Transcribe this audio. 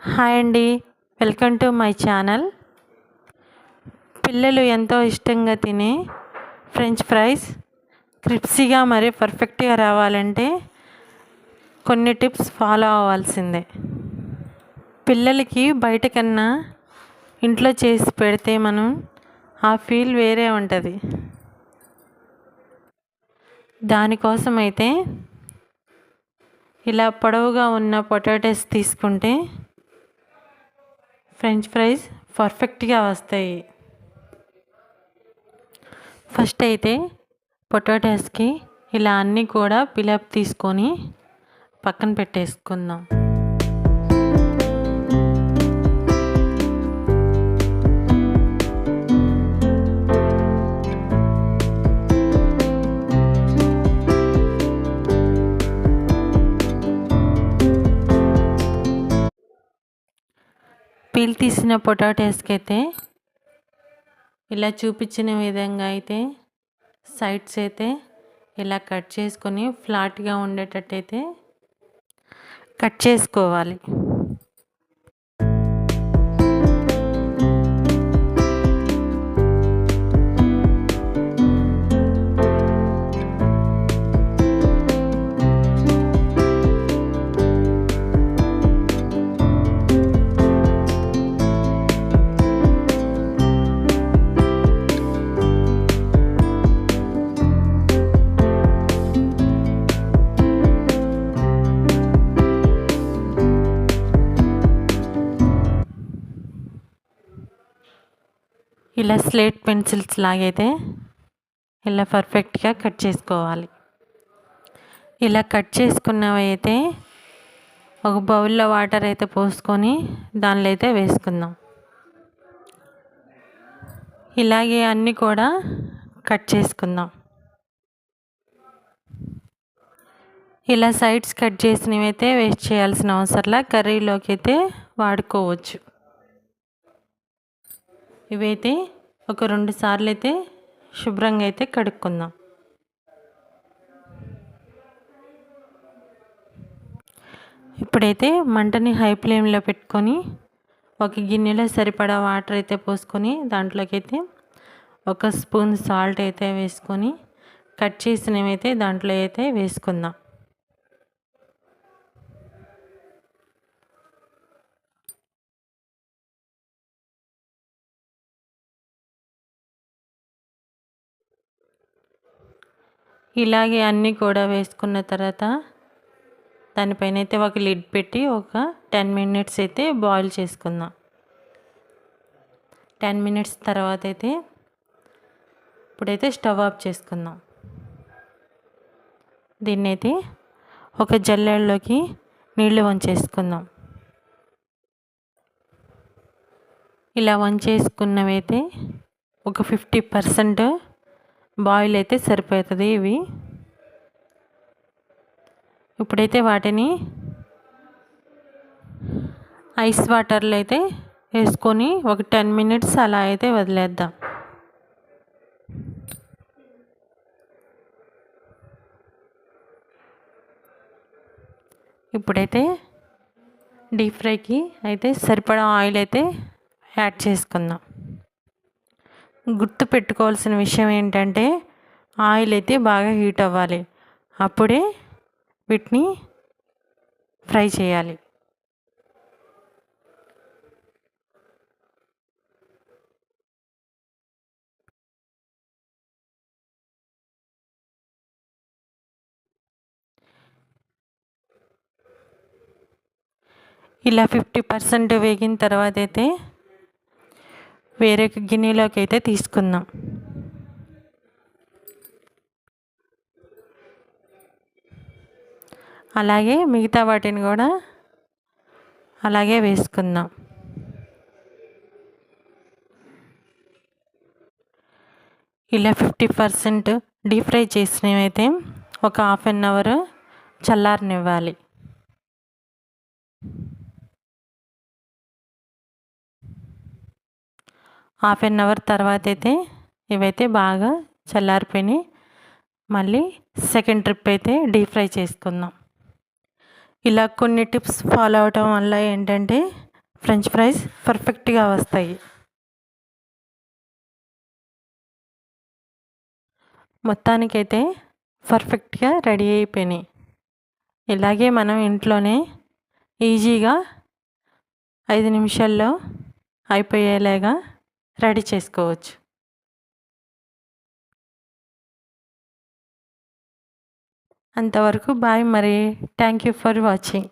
Hi అండి. Welcome to my channel. పిల్లలు ఎంతో ఇష్టంగా తినే ఫ్రెంచ్ ఫ్రైస్ క్రిప్సీగా మరియు పర్ఫెక్ట్గా రావాలంటే కొన్ని టిప్స్ ఫాలో అవ్వాల్సిందే. పిల్లలకి బయట కన్నా ఇంట్లో చేసి పెడితే మనం ఆ ఫీల్ వేరే ఉంటుంది. దానికోసం అయితే ఇలా పొడవుగా ఉన్న పొటాటోస్ తీసుకుంటే ఫ్రెంచ్ ఫ్రైస్ పర్ఫెక్ట్గా వస్తాయి. ఫస్ట్ అయితే పొటాటోస్కి ఇలా అన్నీ కూడా పిలప్ తీసుకొని పక్కన పెట్టేసుకుందాం. పీల్ తీసిన పొటాటోస్కి అయితే ఇలా చూపించిన విధంగా అయితే సైడ్స్ అయితే ఇలా కట్ చేసుకొని ఫ్లాట్గా ఉండేటట్టయితే కట్ చేసుకోవాలి. ఇలా స్లేట్ పెన్సిల్స్ లాగైతే ఇలా పర్ఫెక్ట్గా కట్ చేసుకోవాలి. ఇలా కట్ చేసుకున్నవి అయితే ఒక బౌల్లో వాటర్ అయితే పోసుకొని దానిలో అయితే వేసుకుందాం. ఇలాగే అన్నీ కూడా కట్ చేసుకుందాం. ఇలా సైడ్స్ కట్ చేసినవి అయితే వేస్ట్ చేయాల్సిన అవసరంలా కర్రీలోకి అయితే వాడుకోవచ్చు. ఇవైతే ఒక రెండు సార్లు అయితే శుభ్రంగా అయితే కడుక్కుందాం. ఇప్పుడైతే మంటని హై ఫ్లేమ్లో పెట్టుకొని ఒక గిన్నెలో సరిపడా వాటర్ అయితే పోసుకొని దాంట్లోకి అయితే ఒక స్పూన్ సాల్ట్ అయితే వేసుకొని కట్ చేసినవి అయితే దాంట్లో అయితే వేసుకుందాం. ఇలాగే అన్నీ కూడా వేసుకున్న తర్వాత దానిపైన అయితే ఒక లిడ్ పెట్టి ఒక టెన్ మినిట్స్ అయితే బాయిల్ చేసుకుందాం. టెన్ మినిట్స్ తర్వాత అయితే ఇప్పుడైతే స్టవ్ ఆఫ్ చేసుకుందాం. దీన్ని అయితే ఒక జల్లెడలోకి నీళ్ళు వంచేసుకుందాం. ఇలా వంచేసుకున్నవైతే ఒక ఫిఫ్టీ పర్సెంట్ బాయిల్ అయితే సరిపోతుంది ఇవి. ఇప్పుడైతే వాటిని ఐస్ వాటర్లో అయితే వేసుకొని ఒక టెన్ మినిట్స్ అలా అయితే వదిలేద్దాం. ఇప్పుడైతే డీప్ ఫ్రైకి అయితే సరిపడా ఆయిల్ అయితే యాడ్ చేసుకుందాం. గుర్తు పెట్టుకోవాల్సిన విషయం ఏంటంటే ఆయిల్ అయితే బాగా హీట్ అవ్వాలి. అప్పుడే వీటిని ఫ్రై చేయాలి. ఇలా ఫిఫ్టీ పర్సెంట్ వేగిన తర్వాత అయితే వేరే గిన్నెలోకి అయితే తీసుకుందాం. అలాగే మిగతా వాటిని కూడా అలాగే వేసుకుందాం. ఇలా ఫిఫ్టీ పర్సెంట్ డీప్ ఫ్రై చేసినవి అయితే ఒక హాఫ్ అన్ అవర్ చల్లారనివ్వాలి. హాఫ్ అన్ అవర్ తర్వాత అయితే ఇవైతే బాగా చల్లారిపోయినాయి. మళ్ళీ సెకండ్ ట్రిప్ అయితే డీప్ ఫ్రై చేసుకుందాం. ఇలా కొన్ని టిప్స్ ఫాలో అవటం వల్ల ఏంటంటే ఫ్రెంచ్ ఫ్రైస్ పర్ఫెక్ట్గా వస్తాయి. మొత్తానికైతే పర్ఫెక్ట్గా రెడీ అయిపోయినాయి. ఇలాగే మనం ఇంట్లోనే ఈజీగా ఐదు నిమిషాల్లో అయిపోయేలాగా రెడీ చేసుకోవచ్చు. అంతవరకు బాయ్ మరి. Thank you for watching.